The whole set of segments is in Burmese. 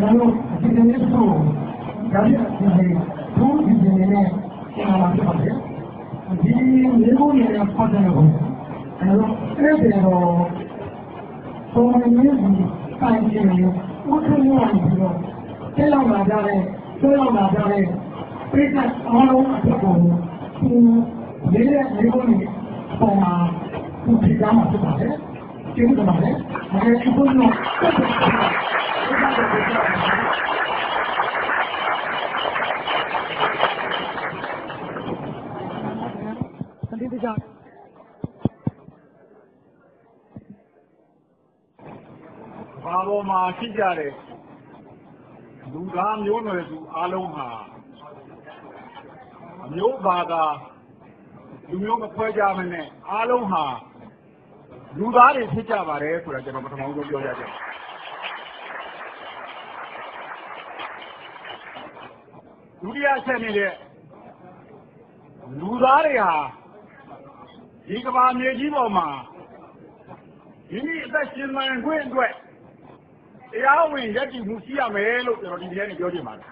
ကျွန်တော်တို့ဒီနေ့နေ့ဆိုဒါပြည့်နေသူဒီနေ့နေ့ကျန်လာဖြစ်ပါတယ်ဒီမျိုးကိုလည်းပတ်တယ်လို့အဲတော့အဲ့ဒီတော့ပုံမှန်မျိုးဒီတိုင်းကျင်းဥက္ကဋ္ဌရပြီးတော့ကျေလောက်လာကြတဲ့ကျေလောက်လာကြတဲ့ပြိဿအားလုံးအဖြစ်ကိုသူရေးတဲ့မျိုးကိုပုံမှာသူပြကြမှာဖြစ် ပါတယ်ကျေးဇူးတင်ပါတယ်အဲဒီခုနကတက်တယ်တတိယဘာပေါ်မှာရှိကြတဲ့လူသားမျိုးနွယ်စုအားလုံးဟာအမျိုးဘာသာလူမျိုးမခွဲကြမနဲ့အားလုံးဟာလူသားတွေဖြစ်ကြပါတယ်ဆိုတာကျွန်တော်ပထမဆုံးပြောရစေဒုတိယဆက်နေတဲ့လူသားတွေဟာ ဒီကမ္ဘာမြေကြီးပေါ်မှာမိမိအသက်ရှင်မှန်ခွင့်အတွက်တရားဝင်ရည်တည်မှုရှိရမယ်လို့ကျွန်တော်ဒီနေ့နဲ့ပြောချင်ပါတယ်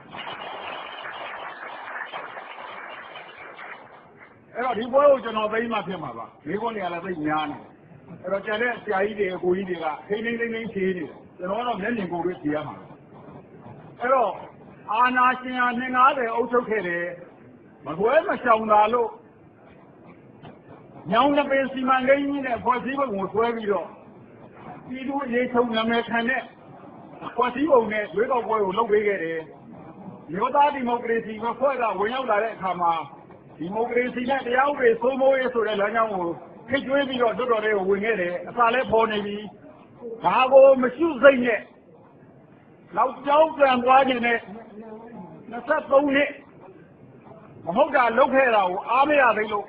အဲ့တော့ဒီပွဲကိုကျွန်တော်သိမှဖြစ်မှာပါမိခွန်းတွေကလည်းသိများနေအဲ့တော့ကျန်တဲ့ဆရာကြီးတွေအကိုကြီးတွေကထိန်းထိန်းသိမ်းသိမ်းဖြေးနေတယ်ကျွန်တော်ကတော့မျက်မြင်ကိုယ်တွေ့ဖြေရမှာအဲ့တော့အာနာရှင်ဟာ250အုပ်ချုပ်ခဲ့တယ်မကွဲမရှောင်တာလို့ ညောင်လက်ပင်စီမံကိန်းကြီးနဲ့ဖွဲ့စည်းပုံကိုဆွဲပြီးတော့ပြည်သူရေးချုပ်နာမည်ခံတဲ့ဖွဲ့စည်းပုံနဲ့ရွေးကောက်ပွဲကိုလုပ်ပေးခဲ့တယ်မြို့သားဒီမိုကရေစီမဖွဲ့ကဝင်ရောက်လာတဲ့အခါမှာဒီမိုကရေစီနဲ့တရားဥပဒေစိုးမိုးရေးဆိုတဲ့လမ်းကြောင်းကိုခိတ်ကျွေးပြီးတော့တွတ်တော်တွေကိုဝင်ခဲ့တယ်အစာလည်းပေါ်နေပြီဒါကိုမရှိစိတ်နဲ့နောက်ကြောင်းပြန်သွားခြင်းနဲ့23နှစ်မဟုတ်တာလုပ်ခဲ့တာကိုအားမရသေးလို့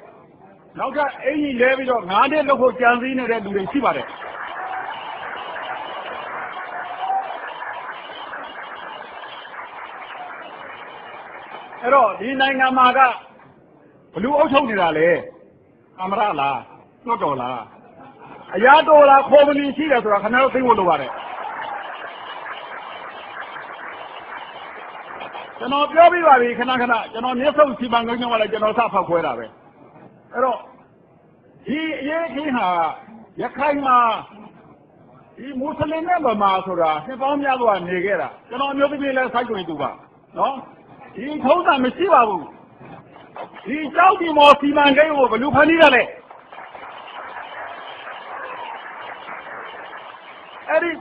နောက်ထပ်အင်ကြီးလဲပြီးတော့9နှစ်လုပ်ဖို့ကြံစည်နေတဲ့လူတွေရှိပါတယ်အဲ့တော့ဒီနိုင်ငံမှာကဘလူအုပ်ချုပ်နေတာလေအမရလားတွတ်တော်လားအရာတော်လားခေါ်မလီရှိတယ်ဆိုတာခင်ဗျားတို့သိဖို့လိုပါတယ်ကျွန်တော်ပြောပြီးပါပြီခဏခဏကျွန်တော်မျက်စုံစီပန်ကိန်းကလည်းကျွန်တော်စဖောက်ခွဲတာပဲအဲ့တော့ ဒီအရေးကြီးဟာရခိုင်မှာဒီမွတ်စလင်နဲ့ဗမာဆိုတာနှစ်ပေါင်းများစွာနေခဲ့တာကျွန်တော်မျိုးသမီးလည်းစိုက်ကြွေတူပါနော်ဒီထုံးစံမရှိပါဘူးဒီကြောက်ဒီမော်စီမံကိန်းကိုဘယ်လိုဖန်တီးရလဲအဲ့ဒီ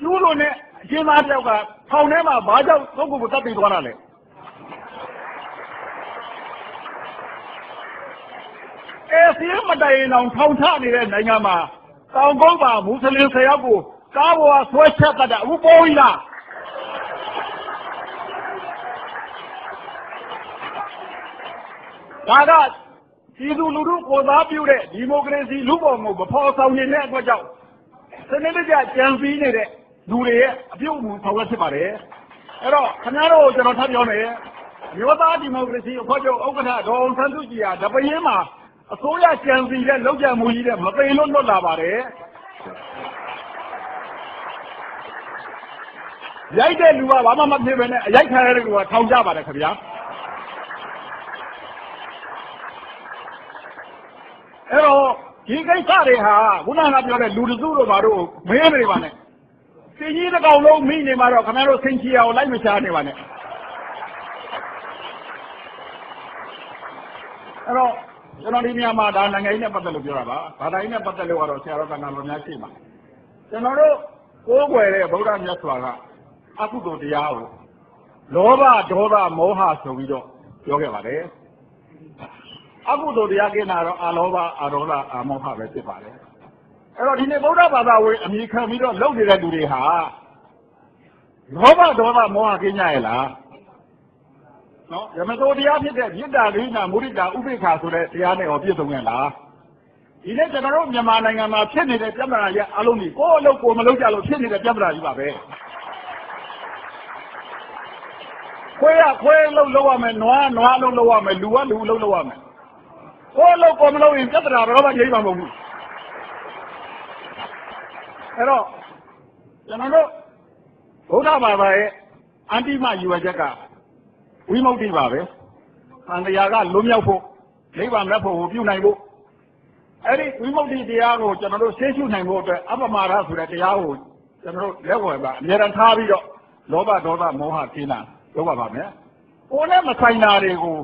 ကျူးလို့နဲ့အရှင်သားတယောက်ကထောင်ထဲမှာဘာကြောင့်သုံးခုကိုတတ်ပြီးသွားတာလဲ အဲစီမတိုင်အောင်ထောင်ချနေတဲ့နိုင်ငံမှာတောင်ကုန်းမှာမွတ်စလင်ဆယ်ယောက်ကိုကားပေါ်ကဆွဲချက်တတ်တာအခုပေါ်ပြီလားဒါကပြည်သူလူထုကိုစားပြုတဲ့ဒီမိုကရေစီလူ့ဘောင်ကိုမဖော်ဆောင်နေတဲ့အတွက်ကြောင့်စနစ်တကျကြံစည်နေတဲ့လူတွေရဲ့အပြုအမူဆောင်ရွက်ဖြစ်ပါတယ်အဲ့တော့ခင်ဗျားတို့ကျွန်တော်ထပ်ပြောမယ်မြို့သားဒီမိုကရေစီအဖွဲ့ချုပ်ဥက္ကဋ္ဌဒေါ်အောင်ဆန်းစုကြည်ဟာတပင်းမှာ အစိုးရကြံစည်တဲ့လောက်ကြံမှုကြီးတဲ့မသိလို့လွတ်လာပါတယ်ရိုက်တဲ့လူကဘာမှမဖြစ်ဘဲနဲ့အရိုက်ခံရတဲ့လူကထောင်ကြပါတယ်ခင်ဗျာအဲ့တော့ဒီကိစ္စတွေဟာခုနကပြောတဲ့လူတစုတို့ဘာတို့မင်းနေပါနဲ့စင်ကြီးတစ်ကောင်လုံးမိနေမှာတော့ခင်ဗျားတို့ဆင်ချီအောင်လိုက်မချနေပါနဲ့အဲ့တော့ ကျွန်တော်ဒီနေရာမှာဒါနိုင်ငံရေးနဲ့ပတ်သက်လို့ပြောတာပါဘာသာရေးနဲ့ပတ်သက်လို့ကတော့ဆရာတော်ကဏ္ဍတော်များရှိမှာကျွန်တော်တို့ကိုးကွယ်တဲ့ဗုဒ္ဓမြတ်စွာကအကုသိုလ်တရားကိုလောဘဒေါသမောဟဆိုပြီးတော့ပြောခဲ့ပါတယ်အကုသိုလ်တရားကိနာတော့အာလောဘအာဒေါသအာမောဟပဲဖြစ်ပါတယ်အဲ့တော့ဒီနေ့ဗုဒ္ဓဘာသာဝင်အမိခံပြီးတော့လုပ်နေတဲ့လူတွေဟာလောဘဒေါသမောဟကိညာရဲ့လား နော်ယမသောတရားဖြစ်တဲ့မေတ္တာဒိဋ္ဌာမုဒိတာဥပိ္ပခာဆိုတဲ့တရားနဲ့ဟောပြည့်စုံရဲ့လားဒီနေ့ကျွန်တော်တို့မြန်မာနိုင်ငံမှာဖြစ်နေတဲ့ပြဿနာရဲ့အလုံးကြီးကိုယ့်အလုပ်ကိုမလုပ်ကြလို့ဖြစ်နေတဲ့ပြဿနာကြီးပါပဲခွေးရခွေးလုံးလောက်ရမယ်နွားနွားလုံးလောက်ရမယ်လူကလူလုံးလောက်ရမယ်ကိုယ့်အလုပ်ကိုမလုပ်ရင်ပြဿနာတော့မှငြိမ်းမှာမဟုတ်ဘူးအဲ့တော့ကျွန်တော်တို့ဗုဒ္ဓဘာသာရဲ့အန်တိမယူဝချက်က ဝိမု ക്തി ပါပဲ။သံတရားကလွတ်မြောက်ဖို့နိဗ္ဗာန်မဲ့ဖို့ကိုပြုနိုင်ဖို့အဲ့ဒီဝိမု ക്തി တရားကိုကျွန်တော်တို့ရှင်းရှုနိုင်ဖို့အတွက်အပမရဆိုတဲ့တရားကိုကျွန်တော်တို့လက်ဝယ်ပါအများရန်ထားပြီးတော့လောဘဒေါသမောဟကိနာလုပ်ပါပါမယ်။ကိုယ်နဲ့မဆိုင်တာတွေကို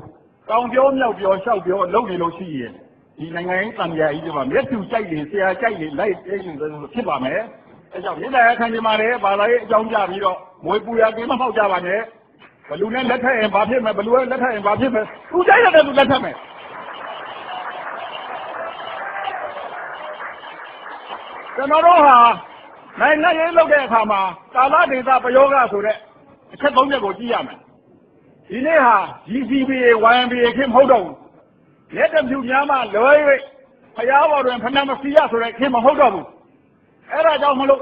ကောင်းပြောမြောက်ပြောလျှောက်ပြောလုပ်နေလို့ရှိရင်ဒီနိုင်ငံရေးတန်ကြာကြီးတွေမှာမျက်စုကြိုက်နေဆရာကြိုက်နေလိုက်ပြင်းနေဖြစ်ပါမယ်။အဲကြောင့်မြေတရခံဒီမှာလည်းဘာသာရေးအကြောင်းကြပြီးတော့မွေပူရကင်းမဖောက်ကြပါနဲ့။ ဘလူနဲ့လက်ထက်ရင်ဘာဖြစ်မယ်ဘလူနဲ့လက်ထက်ရင်ဘာဖြစ်မယ်သူကြိုက်တဲ့သူလက်ထက်မယ်ကျွန်တော်တို့ဟာနိုင်ငံရေးလုပ်တဲ့အခါမှာကာလဒေသပယောဂဆိုတဲ့အချက်သုံးချက်ကိုကြည့်ရမယ်ဒီနေ့ဟာ GCBA YMBA ခင်မဟုတ်တော့ဘူးလက်တပြူများမှလွယ်၍ဖျားပေါ်တွင်ဖဏမစီရဆိုတဲ့ခင်မဟုတ်တော့ဘူးအဲ့ဒါကြောင့်မလို့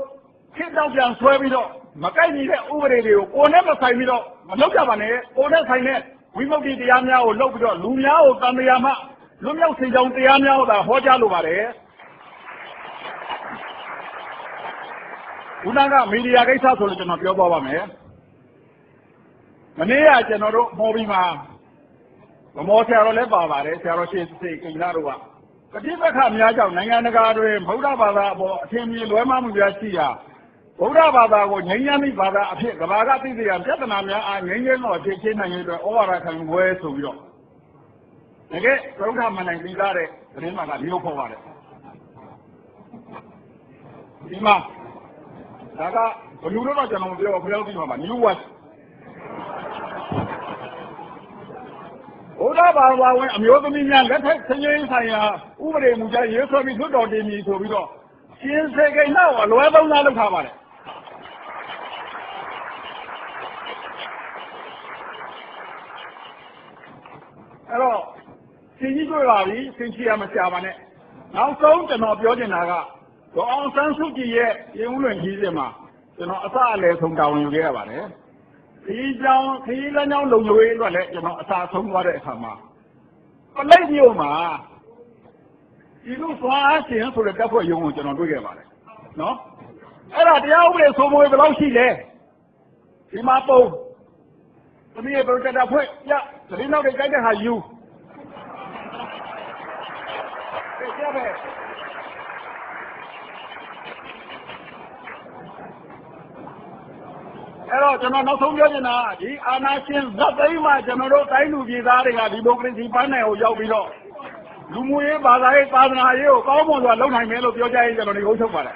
ခင်တောက်ပြန်ဆွဲပြီးတော့ မကိုက်ညီတဲ့ဥပဒေတွေကိုကိုယ်နဲ့မဆိုင်ပြီးတော့မလုပ်ကြပါနဲ့ကိုယ်နဲ့ဆိုင်တဲ့ဝိမု ക്തി တရားများကိုလုပ်ပြီးတော့လူများကိုတန်တရားမှလွတ်မြောက်စေကြောင်းတရားများကိုသာဟောကြားလိုပါတယ်ခုနကမီဒီယာကိစ္စဆိုလို့ကျွန်တော်ပြောသွားပါမယ်မနေ့ကကျွန်တော်တို့မော်ဘီမှာမမောဆရာတော်လည်းပါပါတယ်ဆရာတော်ရှင်စိတ်ကိန်းလာတို့ကပဋိပက္ခများကြောင့်နိုင်ငံတကာတွင်ဗုဒ္ဓဘာသာအပေါ်အထင်မြင်လွဲမှားမှုများရှိရာ ဗုဒ္ဓဘာသာကိုငြိမ်းချမ်းသည့်ဘာသာအဖြစ်ကဘာကသိသိရပြဿနာများအားငြိမ်းချမ်းသောဖြစ်ချင်းနိုင်ရေးအတွက်ဩဝါဒခံပွဲဆိုပြီးတော့တကယ်သုဒ္ဓမနိုင်ပြီးသားတဲ့သတင်းမှန်ကမျိုးဖော်ပါတယ်ဒီမှာဒါကဘလူတော့ကျွန်တော်ပြောခရောက်ပြီးမှာ New West ဘုရားဘာသာဝင်အမျိုးသမီးများလက်ထက်ဆင်းရဲဆိုင်ရာဥပဒေမူကြမ်းရေးဆွဲပြီးလွတ်တော်တင်ပြီဆိုပြီးတော့ရှင်းစေကိန်းတော့အလွဲသုံးစားလုပ်ထားပါတယ် အဲ့တော့ရှင်းကြီးတွေ့ပါပြီရှင်းချရမချပါနဲ့နောက်ဆုံးကျွန်တော်ပြောချင်တာကဒေါအောင်ဆန်းစုကြည်ရဲ့ရင်ဦးလွင်ကြီးစဉ်မှာကျွန်တော်အစအလယ်ဆုံးတာဝန်ယူခဲ့ရပါတယ်ခီးကြောင်ခီးလမ်းကြောင်းလုံခြုံရေးအတွက်လည်းကျွန်တော်အစာဆုံးသွားတဲ့အခါမှာပလိတ်မြို့မှာဒီလိုသွားအားရှင်ဆိုတဲ့တပ်ဖွဲ့ရုံးကိုကျွန်တော်တွေ့ခဲ့ပါတယ်နော်အဲ့ဒါတရားဥပဒေစိုးမိုးဘယ်လောက်ရှိလဲဒီမှာပုံသမီးရဲ့ပရိုဂျက်တာဖွဲ့ရ သတင်းနောက်တွေကြိုက်တဲ့ဟာယူကြည့်ပဲအဲ့တော့ကျွန်တော်နောက်ဆုံးပြောချင်တာကဒီအာဏာရှင်ဇတ်သိမ်းမှကျွန်တော်တို့တိုင်းလူပြည်သားတွေကဒီမိုကရေစီပန်းနိုင်ကိုရောက်ပြီးတော့လူမှုရေးဘာသာရေးသာသနာရေးကိုကောင်းမွန်စွာလုပ်နိုင်မယ်လို့ပြောကြရင်ကျွန်တော်ဒီဟုတ်ချုပ်ပါတယ်